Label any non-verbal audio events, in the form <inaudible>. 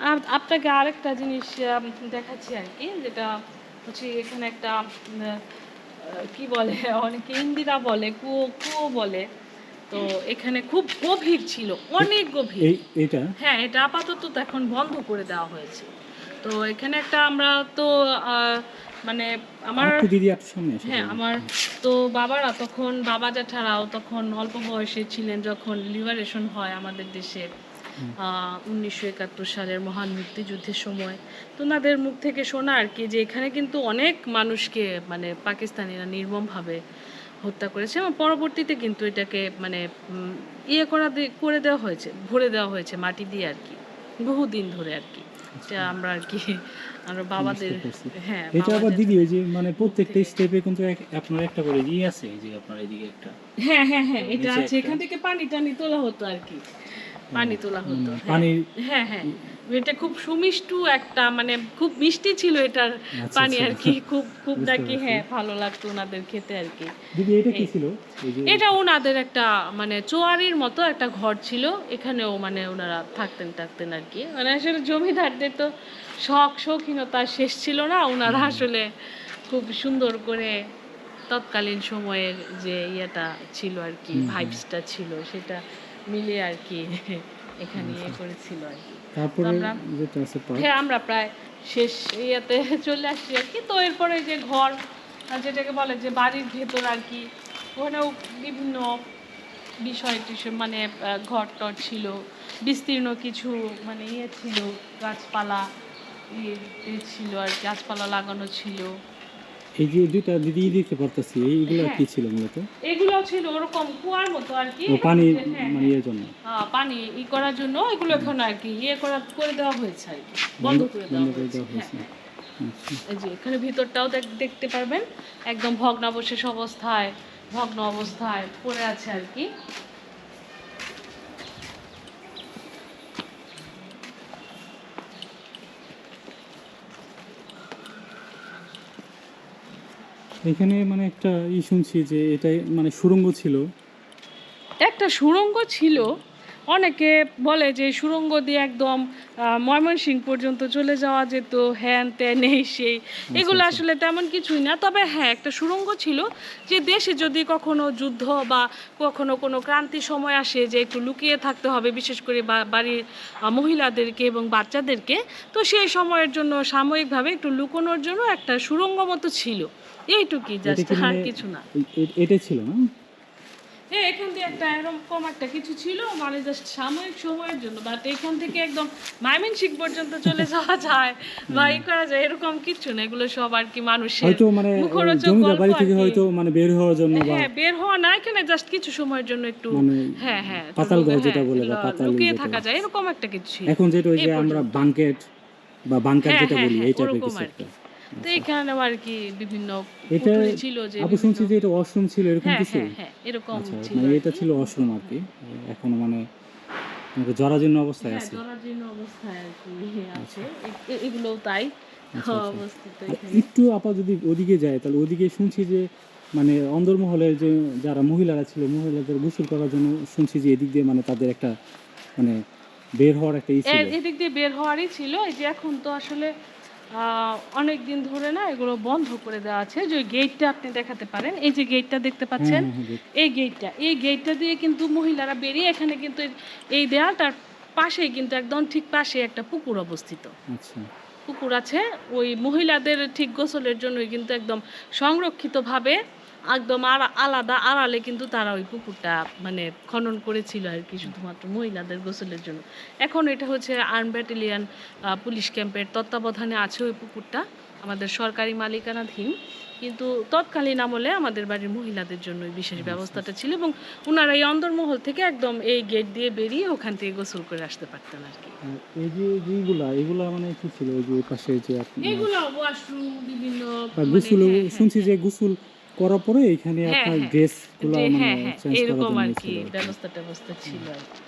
আর আপনাকে আরেকটা জিনিস দেখাচ্ছি আর কি যেটা হচ্ছে এখানে একটা কি বলে <laughs> অনেকে ইন্দিরা বলে কুয়ো কুয়ো বলে। তো এখানে খুব গভীর ছিল অনেক গভীর। এটা হ্যাঁ এটা আপাতত তো এখন বন্ধ করে দেওয়া হয়েছে। তো এখানে একটা আমরা তো মানে আমার দিদি সামনে হ্যাঁ আমার তো বাবারা তখন বাবা জ্যাঠারাও তখন অল্প বয়সে ছিলেন যখন লিবারেশন হয় আমাদের দেশে উনিশশো একাত্তর সালের মহান মুক্তিযুদ্ধের সময়। তো ওনাদের মুখ থেকে শোনা আর কি যে এখানে কিন্তু অনেক মানুষকে মানে পাকিস্তানিরা নির্মমভাবে হত্যা করেছে এবং পরবর্তীতে কিন্তু এটাকে মানে ইয়ে করা করে দেওয়া হয়েছে ভরে দেওয়া হয়েছে মাটি দিয়ে আর কি। বহুদিন ধরে আর কি। এটা আমরা আর কি আমরা বাবাদের হ্যাঁ এটা আবার দিদি ওই যে মানে প্রত্যেকটা স্টেপে কিন্তু আপনার একটা করে ই আছে যে আপনার এদিকে একটা। হ্যাঁ হ্যাঁ হ্যাঁ এটা আছে। এখান থেকে পানি টানি তোলা হতো আর কি। পানি তোলা হতো। হ্যাঁ। হ্যাঁ হ্যাঁ। এটা খুব সুমিষ্টু একটা মানে খুব মিষ্টি ছিল এটার পানি আর কি। খুব খুব নাকি হ্যাঁ ভালো লাগতো ওনাদের খেতে আর কি। দিদি এটা কি ছিল? এটা ওনাদের একটা মানে চোয়ারির মতো একটা ঘর ছিল। এখানেও মানে ওনারা থাকতেন থাকতেন আর কি। মানে আসলে জমিদারদের তো শখ শৌখিনতা শেষ ছিল না। ওনারা আসলে খুব সুন্দর করে তৎকালীন সময়ের যে ইয়েটা ছিল আর কি ভাইবসটা ছিল সেটা মিলে আর কি এখানে ইয়ে করেছিল আর কি। তারপরে আমরা- যেটা আছে হ্যাঁ আমরা প্রায় শেষ ইয়েতে <laughs> চলে আসছি আর কি। তো এরপরে যে ঘর আর যেটাকে বলে যে বাড়ির ভেতর আর কি ওখানেও বিভিন্ন বিষয় টিষয় মানে ঘর টর ছিল বিস্তীর্ণ কিছু মানে ইয়ে ছিল গাছপালা ইয়ে ইয়ে ছিল আর কি, গাছপালা লাগানো ছিল। এই যে দুইটা দিদি দেখতে পারতেছি এইগুলো হ্যাঁ। কি ছিল মূলত? এগুলো ছিল ওরকম কুয়ার মতো আর কি। পানি হ্যাঁ, মানে এর জন্য। হ্যাঁ, পানি ই করার জন্য এগুলো এখন আর কি ইয়ে করা করে দেওয়া হয়েছে আর কি। বন্ধ করে দেওয়া হয়েছে। হ্যাঁ। আচ্ছা। এই যে এখানে ভিতরটাও দেখ- দেখতে পারবেন। একদম ভগ্নাবশেষ অবস্থায় ভগ্ন অবস্থায় পড়ে আছে আর কি। এখানে মানে একটা ই শুনছি যে এটাই মানে সুরঙ্গ ছিল। একটা সুরঙ্গ ছিল। অনেকে বলে যে সুড়ঙ্গ দিয়ে একদম ময়মনসিংহ পর্যন্ত চলে যাওয়া যেত হ্যান ত্যান এই সেই এগুলো আসলে তেমন কিছুই না। তবে হ্যাঁ একটা সুড়ঙ্গ ছিল যে দেশে যদি কখনো যুদ্ধ বা কখনো কোনো ক্রান্তি সময় আসে যে একটু লুকিয়ে থাকতে হবে বিশেষ করে বাড়ির মহিলাদেরকে এবং বাচ্চাদেরকে তো সেই সময়ের জন্য সাময়িকভাবে একটু লুকোনোর জন্য একটা সুড়ঙ্গ মতো ছিল। এইটুকুই এটা জাস্ট আর মানে কিছু না। এ- এ- এটাই ছিল না? হ্যাঁ এখান দিয়ে একটা এরকম একটা কিছু ছিল মানে জাস্ট সাময়িক সময়ের জন্য বাট এখান থেকে একদম মাইমেনসিং পর্যন্ত চলে যাওয়া যায় বা ই করা যায় এরকম কিছু না এগুলো সব আর কি মানুষের হয়তো মানে জমিদার বাড়ি থেকে হয়তো মানে বের হওয়ার জন্য হ্যাঁ বের হওয়া না এখানে জাস্ট কিছু সময়ের জন্য একটু মানে হ্যাঁ হ্যাঁ পাতাল ঘর যেটা হ্যাঁ, বলে বা পাতাল লুকিয়ে থাকা যায় এরকম একটা কিছু এখন যেটা ওই যে আমরা। বাঙ্কেট বা বাংকার হ্যাঁ, যেটা হ্যাঁ, বলি হ্যাঁ, এই টাইপের কিছু একটা। তো এখানে আর কি বিভিন্ন ছিল যে আপু শুনছি যে এটা ওয়াশরুম ছিল এরকম হ্যাঁ কিছু? হ্যাঁ হ্যাঁ। এরকম আচ্ছা ছিল মানে এটা ছিল আর কি এখনও মানে জরাজীর্ণ অবস্থায় হ্যাঁ আছে। জরাজীর্ণ অবস্থায় আর কি আছে। এ- এগুলোও তাই আচ্ছা, আচ্ছা। অবস্থিত একটু আপা যদি ওদিকে যায় তাহলে ওদিকে শুনছি যে মানে অন্দরমহলের যে যারা মহিলারা ছিল মহিলাদের গোসল করার জন্য শুনছি যে এদিক দিয়ে মানে তাদের একটা মানে বের হওয়ার একটা এদিক দিয়ে বের হওয়ারই ছিল। এই যে এখন তো আসলে অনেক দিন ধরে না এগুলো বন্ধ করে দেওয়া আছে। যে গেটটা আপনি দেখাতে পারেন। এই যে গেটটা দেখতে পাচ্ছেন এই গেটটা এই গেটটা দিয়ে কিন্তু মহিলারা বেরিয়ে এখানে কিন্তু এই- দেয়ালটার পাশেই কিন্তু একদম ঠিক পাশে একটা পুকুর অবস্থিত। আচ্ছা। পুকুর আছে। ওই মহিলাদের ঠিক গোসলের জন্যই কিন্তু একদম সংরক্ষিতভাবে একদম আর- আলাদা আড়ালে কিন্তু তারা ওই পুকুরটা মানে খনন করেছিল আর কি শুধুমাত্র মহিলাদের গোসলের জন্য। এখন এটা হচ্ছে আর্ম ব্যাটালিয়ান পুলিশ ক্যাম্পের তত্ত্বাবধানে আছে ওই পুকুরটা আমাদের সরকারি মালিকানাধীন। কিন্তু তৎকালীন আমলে আমাদের বাড়ির মহিলাদের জন্য ওই বিশেষ ব্যবস্থাটা ছিল এবং ওনারা এই অন্দরমহল থেকে একদম এই গেট দিয়ে বেরিয়ে ওখান থেকে গোসল করে আসতে পারতেন আর কি এই যে যেগুলা এগুলা মানে কি ছিল? ওই যে পাশে যে আপনি এগুলো ওয়াশরুম বিভিন্ন মানে গোসল হ্যাঁ, হ্যাঁ, শুনছি যে গোসল করার পরে এখানে হ্যাঁ, আপনার হ্যাঁ। ড্রেসগুলো যে মানে হ্যাঁ চেঞ্জ করার এরকম জন্য আর কি। ব্যবস্থা ট্যাবস্থা ছিল আর কি।